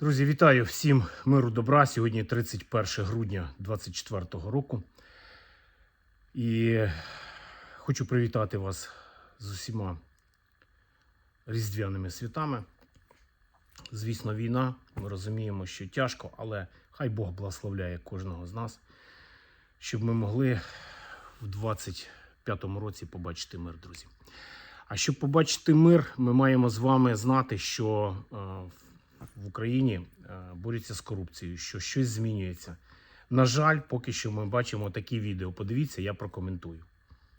Друзі, вітаю всім миру добра. Сьогодні 31 грудня 2024 року. І хочу привітати вас з усіма різдвяними святами. Звісно, війна. Ми розуміємо, що тяжко, але хай Бог благословляє кожного з нас, щоб ми могли в 25-му році побачити мир, друзі. А щоб побачити мир, ми маємо з вами знати, що е, в Україні е, борються з корупцією, що щось змінюється. На жаль, поки що ми бачимо такі відео. Подивіться, я прокоментую.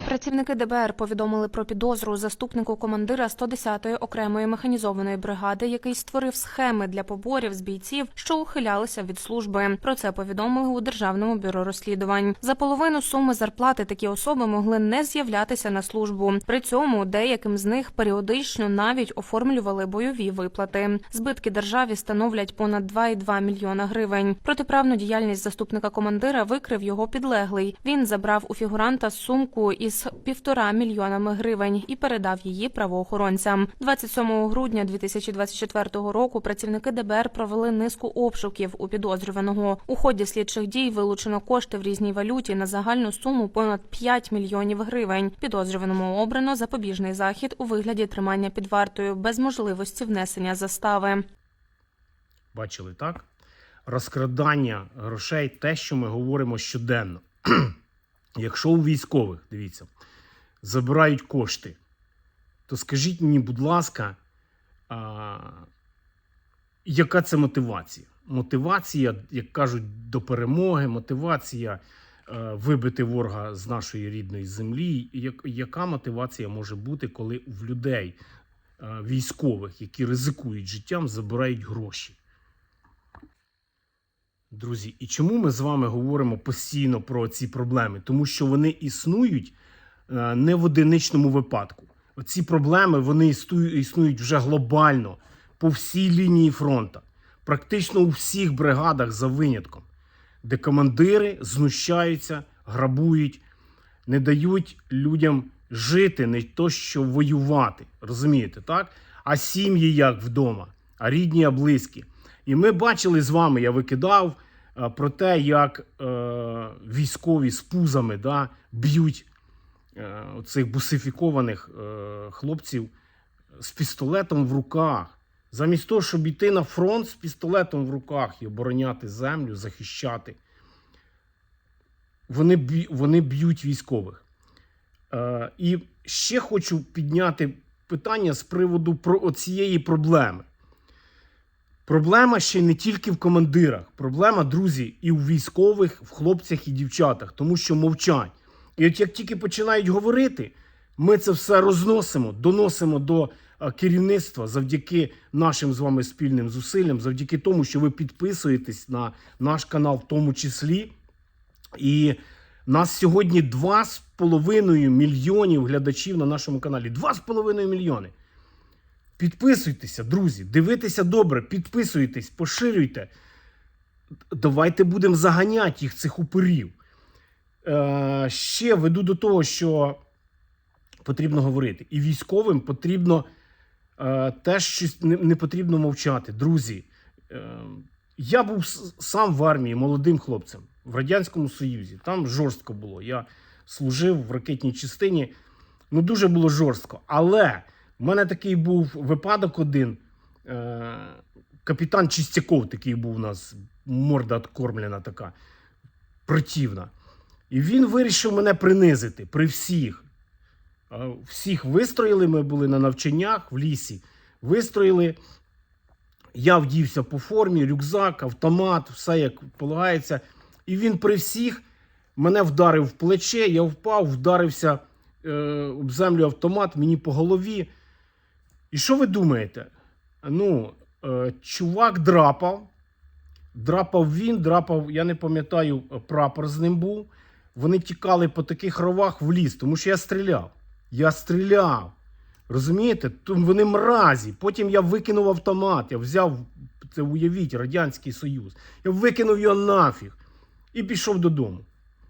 Працівники ДБР повідомили про підозру заступнику командира 110-ї окремої механізованої бригади, який створив схеми для поборів з бійців, що ухилялися від служби. Про це повідомили у державному бюро розслідувань. За половину суми зарплати такі особи могли не з'являтися на службу. При цьому деяким з них періодично навіть оформлювали бойові виплати. Збитки державі становлять понад 2,2 мільйона гривень. Протиправну діяльність заступника командира викрив його підлеглий. Він забрав у фігуранта сумку із півтора мільйонами гривень і передав її правоохоронцям. 27 грудня 2024 року працівники ДБР провели низку обшуків у підозрюваного. У ході слідчих дій вилучено кошти в різній валюті на загальну суму понад 5 мільйонів гривень. Підозрюваному обрано запобіжний захід у вигляді тримання під вартою без можливості внесення застави. Бачили так? Розкрадання грошей те, що ми говоримо щоденно. Якщо у військових, дивіться, забирають кошти, то скажіть мені, будь ласка, а, яка це мотивація? Мотивація, як кажуть, до перемоги, мотивація е, вибити ворога з нашої рідної землі. Як, яка мотивація може бути, коли в людей е, військових, які ризикують життям, забирають гроші? Друзі, і чому ми з вами говоримо постійно про ці проблеми? Тому що вони існують е, не в одиничному випадку. Оці проблеми вони існують вже глобально по всій лінії фронту, практично у всіх бригадах за винятком, де командири знущаються, грабують, не дають людям жити, не то що воювати. Розумієте, так? А сім'ї як вдома, а рідні, а близькі. І ми бачили з вами, я викидав про те, як е, військові з пузами да, б'ють е, цих бусифікованих е, хлопців з пістолетом в руках. Замість того, щоб йти на фронт з пістолетом в руках і обороняти землю, захищати, вони б'ють військових. Е, і ще хочу підняти питання з приводу про цієї проблеми. Проблема ще не тільки в командирах. Проблема, друзі, і у військових, в хлопцях і дівчатах, тому що мовчать. І от як тільки починають говорити, ми це все розносимо, доносимо до керівництва завдяки нашим з вами спільним зусиллям, завдяки тому, що ви підписуєтесь на наш канал, в тому числі. І нас сьогодні 2,5 мільйонів глядачів на нашому каналі. 2,5 мільйони. Підписуйтеся, друзі, дивитеся добре, підписуйтесь, поширюйте. Давайте будемо заганяти їх цих упирів. Е, ще веду до того, що потрібно говорити. І військовим потрібно е, теж щось не, не потрібно мовчати. Друзі, е, я був сам в армії молодим хлопцем в Радянському Союзі. Там жорстко було. Я служив в ракетній частині. Ну, дуже було жорстко. Але в мене такий був випадок один. Е, капітан Чистяков такий був у нас, морда откормлена така, противна. І він вирішив мене принизити при всіх. Е, Всіх вистроїли, ми були на навчаннях в лісі. Вистроїли. Я вдівся по формі, рюкзак, автомат, все як полагається. І він при всіх мене вдарив в плече, я впав, вдарився е, об землю автомат, мені по голові. І що ви думаєте? Ну, е, чувак драпав. Драпав він, драпав, я не пам'ятаю, прапор з ним був. Вони тікали по таких ровах в ліс, тому що я стріляв. Я стріляв. Розумієте? Вони мразі. Потім я викинув автомат, я взяв, це уявіть, Радянський Союз. Я викинув його нафіг і пішов додому.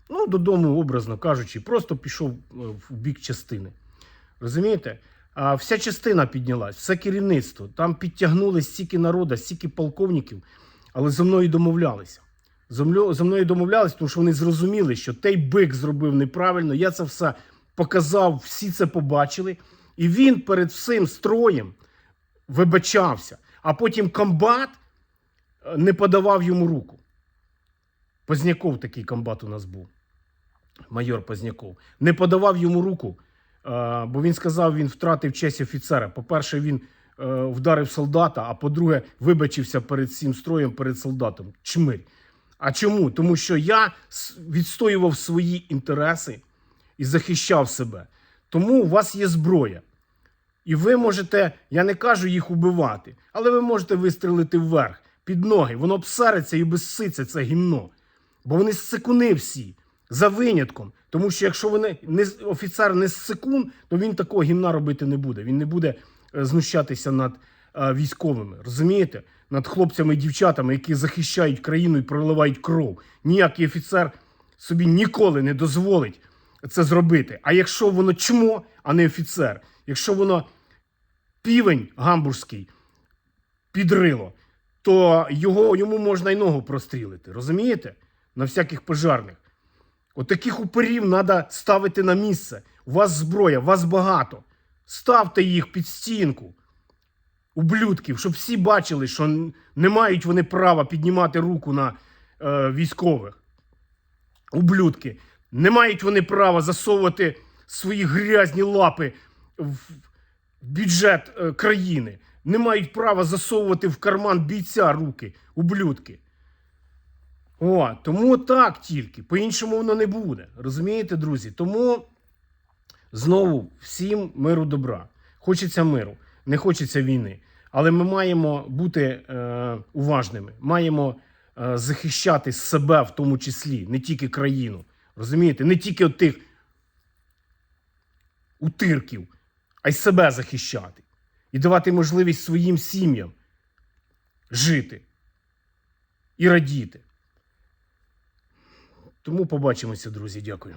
Ну, додому, образно кажучи, просто пішов е, в бік частини. Розумієте? Вся частина піднялась, все керівництво. Там підтягнули стільки народу, стільки полковників, але зо мною домовлялися. Зо мною, домовлялися, тому що вони зрозуміли, що той бик зробив неправильно. Я це все показав, всі це побачили. І він перед всім строєм вибачався. А потім комбат е, не подавав йому руку. Позняков такий комбат у нас був. Майор Позняков. Не подавав йому руку, бо він сказав, він втратив честь офіцера. По-перше, він е, вдарив солдата, а по-друге, вибачився перед всім строєм, перед солдатом. Чмирь. А чому? Тому що я відстоював свої інтереси і захищав себе. Тому у вас є зброя. І ви можете, я не кажу їх убивати, але ви можете вистрілити вверх, під ноги. Воно обсариться і безситься це гімно. Бо вони ссикуни всі, за винятком. Тому що якщо вони не з- офіцер не ссикун, то він такого гімна робити не буде. Він не буде е, знущатися над е, військовими. Розумієте? Над хлопцями і дівчатами, які захищають країну і проливають кров. Ніякий офіцер собі ніколи не дозволить це зробити. А якщо воно чмо, а не офіцер, якщо воно півень гамбурзький підрило, то його, йому можна й ногу прострілити. Розумієте? На всяких пожарних. От таких уперів треба ставити на місце. У вас зброя, вас багато. Ставте їх під стінку. Ублюдків, щоб всі бачили, що не мають вони права піднімати руку на е, військових. Ублюдки. Не мають вони права засовувати свої грязні лапи в бюджет е, країни. Не мають права засовувати в карман бійця руки, ублюдки. О, тому так тільки. По-іншому воно не буде. Розумієте, друзі? Тому знову всім миру добра. Хочеться миру, не хочеться війни. Але ми маємо бути е, уважними, маємо е, захищати себе в тому числі, не тільки країну. Розумієте? Не тільки от тих утирків, а й себе захищати. І давати можливість своїм сім'ям жити і радіти. Тому побачимося, друзі. Дякую.